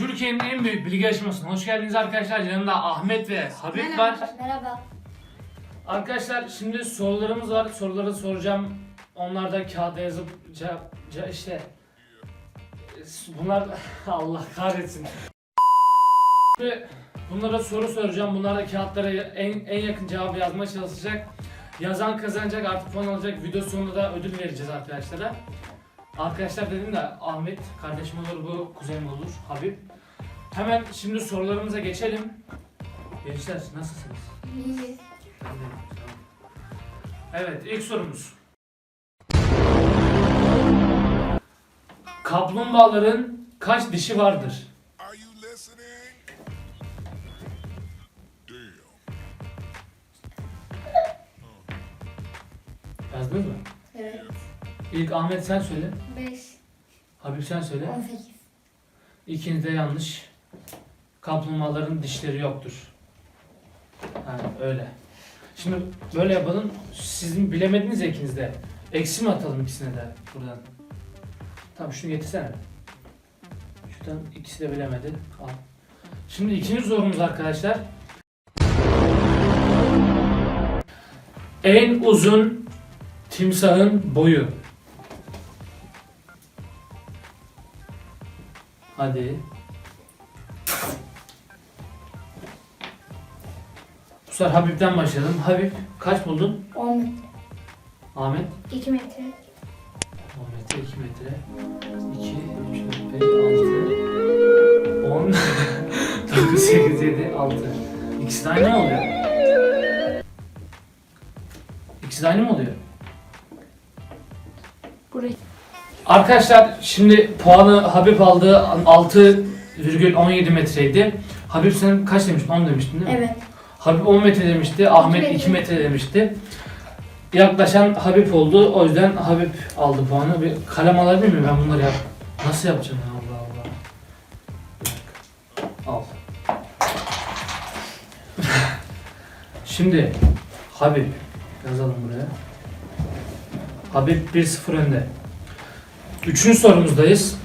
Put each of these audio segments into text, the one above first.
Türkiye'nin en büyük bilgi yarışmasına hoş geldiniz arkadaşlar. Yanımda Ahmet ve Habib var. Merhaba. Arkadaşlar şimdi sorularımız var. Soruları soracağım. Onlar da kağıda yazıp cevap ce- işte bunlar Allah kahretsin. Şimdi bunlara soru soracağım. Bunlar da kağıtlara en, en yakın cevabı yazmaya çalışacak. Yazan kazanacak artık puan alacak. Video sonunda da ödül vereceğiz arkadaşlara. Arkadaşlar dedim de Ahmet kardeşim olur bu kuzenim olur Habib. Hemen şimdi sorularımıza geçelim. Gençler nasılsınız? İyiyiz. Evet ilk sorumuz. Kaplumbağaların kaç dişi vardır? Are you listening? Damn. Yazdınız mı? İlk Ahmet sen söyle. 5. Habib sen söyle. 18. İkiniz de yanlış. Kaplumbağaların dişleri yoktur. Yani öyle. Şimdi böyle yapalım. Sizin bilemediniz ya ikiniz de. Eksi mi atalım ikisine de buradan? Tamam şunu getirsene. Şuradan ikisi de bilemedi. Al. Şimdi ikinci sorumuz arkadaşlar. En uzun timsahın boyu. Hadi. Bu sefer Habib'den başlayalım. Habib kaç buldun? 10 metre. Ahmet? 2 metre. 10 metre, 2 metre. 2, 3, 4, 5, 6, 10, 9, 8, 7, 6. İkisi de aynı oluyor? İkisi de aynı mı oluyor? Burayı. Arkadaşlar şimdi puanı Habib aldı 6,17 metreydi. Habib sen kaç demiştin? 10 demiştin değil mi? Evet. Habib 10 metre demişti, Ahmet metre. 2 metre demişti. Yaklaşan Habib oldu. O yüzden Habib aldı puanı. Bir kalem alabilir miyim ben bunları yap? Nasıl yapacağım ya Allah Allah. Al. Şimdi Habib yazalım buraya. Habib 1-0 önde. Üçüncü sorumuzdayız.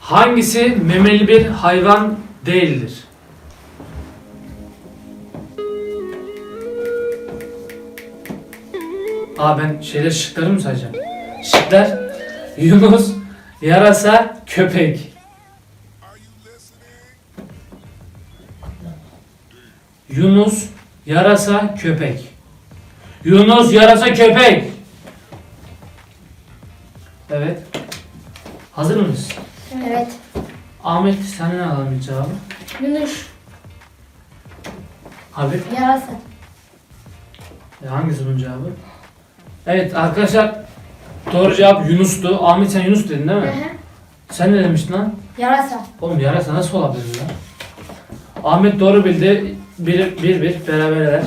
Hangisi memeli bir hayvan değildir? Aa ben şeyler şıkları mı sayacağım? Şıklar Yunus, yarasa, köpek. Yunus, yarasa, köpek. Yunus, yarasa, köpek. Evet. Hazır mıyız? Evet. Ahmet senden alalım bir cevabı. Yunus. Habib. Yarasa. E, hangisi bunun cevabı? Evet arkadaşlar doğru cevap Yunus'tu. Ahmet sen Yunus dedin değil Hı mi? hı. Sen ne demiştin lan? Yarasa. Oğlum yarasa nasıl olabilir ya? Ahmet doğru bildi. Bir bir, bir beraberler.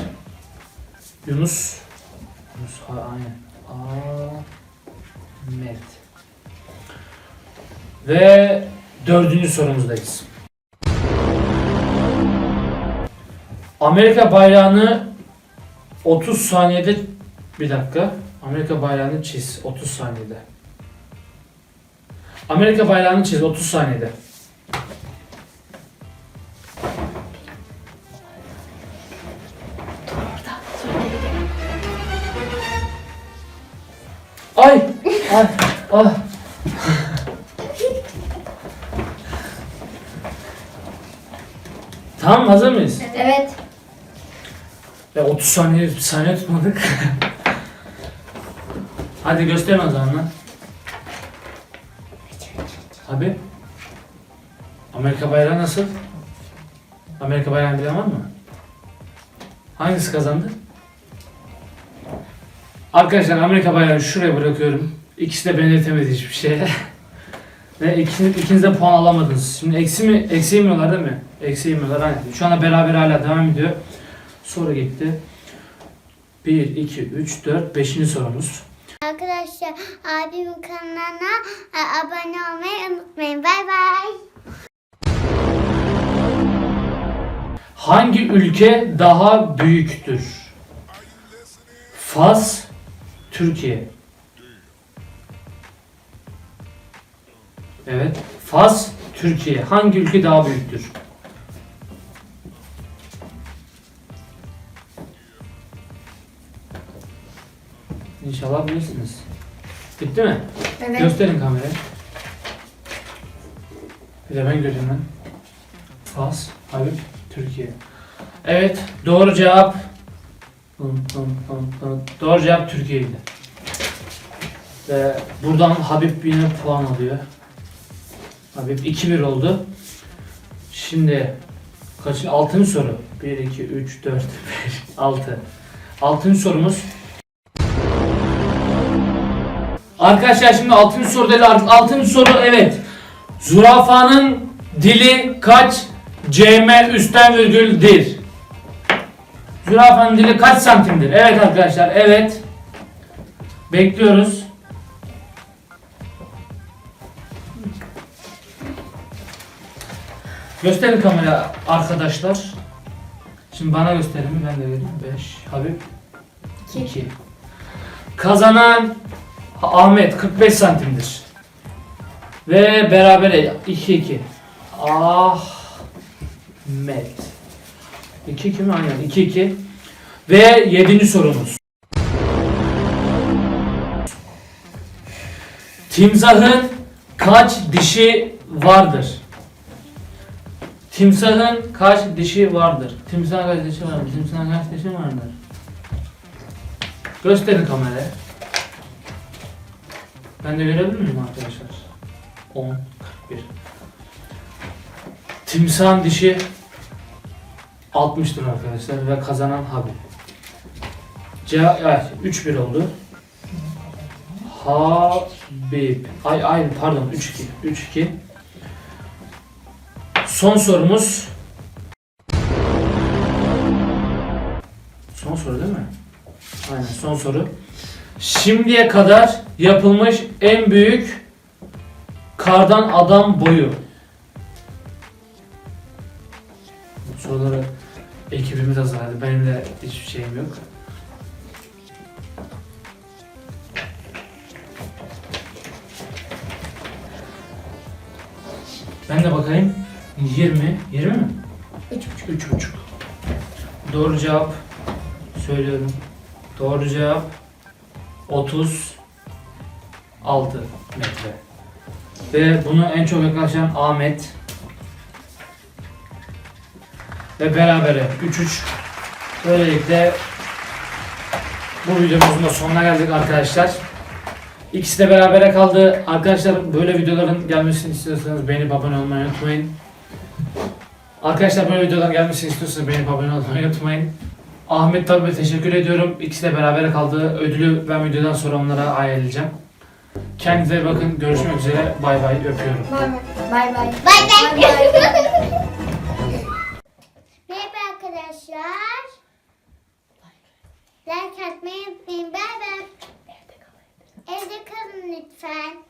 Yunus. Yunus ha, aynen. Ve dördüncü sorumuzdayız. Amerika bayrağını 30 saniyede bir dakika. Amerika bayrağını çiz 30 saniyede. Amerika bayrağını çiz 30 saniyede. Ay! Ay! Ah! Tamam hazır mıyız? Evet. Ya 30 saniye, bir saniye tutmadık. Hadi gösterin o zaman lan. Abi. Amerika bayrağı nasıl? Amerika bayrağını bilen var mı? Hangisi kazandı? Arkadaşlar Amerika bayrağını şuraya bırakıyorum. İkisi de benzetemedi hiçbir şeye. Ve ikiniz, ikiniz de puan alamadınız. Şimdi eksi mi, eksi yemiyorlar değil mi? Eksi yemiyorlar aynen. Şu anda beraber hala devam ediyor. Soru gitti. 1, 2, 3, 4, 5. sorumuz. Arkadaşlar abimin kanalına e, abone olmayı unutmayın. Bay bay. Hangi ülke daha büyüktür? Fas, Türkiye. Evet. Fas, Türkiye. Hangi ülke daha büyüktür? İnşallah bilirsiniz. Bitti mi? Evet. Gösterin kamerayı. Bir de ben göreyim lan. Fas, Habib, Türkiye. Evet, doğru cevap. Doğru cevap Türkiye'ydi. Ve buradan Habib yine puan alıyor. Habib 2-1 oldu. Şimdi kaç? Altıncı soru. 1, 2, 3, 4, 5, 6. Altıncı sorumuz. Arkadaşlar şimdi altıncı soru dedi. Art- Altıncı soru evet. Zürafanın dili kaç cm üstten virgüldir? Zürafanın dili kaç santimdir? Evet arkadaşlar evet. Bekliyoruz. Gösterin kamera arkadaşlar. Şimdi bana gösterin mi? Ben de vereyim. 5. Habib. 2. Kazanan Ahmet 45 santimdir. Ve berabere 2-2. Ahmet. 2-2 mi? Aynen 2-2. Ve 7. sorumuz. Timsahın kaç dişi vardır? Timsahın kaç dişi vardır? Timsahın kaç dişi vardır? Timsahın kaç dişi vardır? Gösterin kameraya. Ben de görebilir miyim arkadaşlar? 10, 41. Timsahın dişi 60'tır arkadaşlar ve kazanan Habib. Cevap evet 3-1 oldu. Habib. Ay ay pardon 3-2. 3-2. Son sorumuz. Son soru değil mi? Aynen son soru. Şimdiye kadar yapılmış en büyük kardan adam boyu. Bu soruları ekibimiz hazırladı. Benim de hiçbir şeyim yok. Ben de bakayım. 20. 20 mi? 3,5. 3,5. Doğru cevap söylüyorum. Doğru cevap 36 metre. Ve bunu en çok yaklaşan Ahmet. Ve berabere 3-3. Böylelikle bu videomuzun da sonuna geldik arkadaşlar. İkisi de berabere kaldı. Arkadaşlar böyle videoların gelmesini istiyorsanız beğenip abone olmayı unutmayın. Arkadaşlar böyle videoların gelmesini istiyorsanız beğenip abone olmayı unutmayın. Ahmet tabi teşekkür ediyorum. İkisi de berabere kaldı. Ödülü ben videodan sonra onlara ayarlayacağım. Kendinize bakın. Görüşmek üzere. Bay bay. Öpüyorum. Bay bay. Bay bay. Bay bay. Merhaba arkadaşlar. Like atmayı unutmayın. Bay bay. Evde kalın lütfen.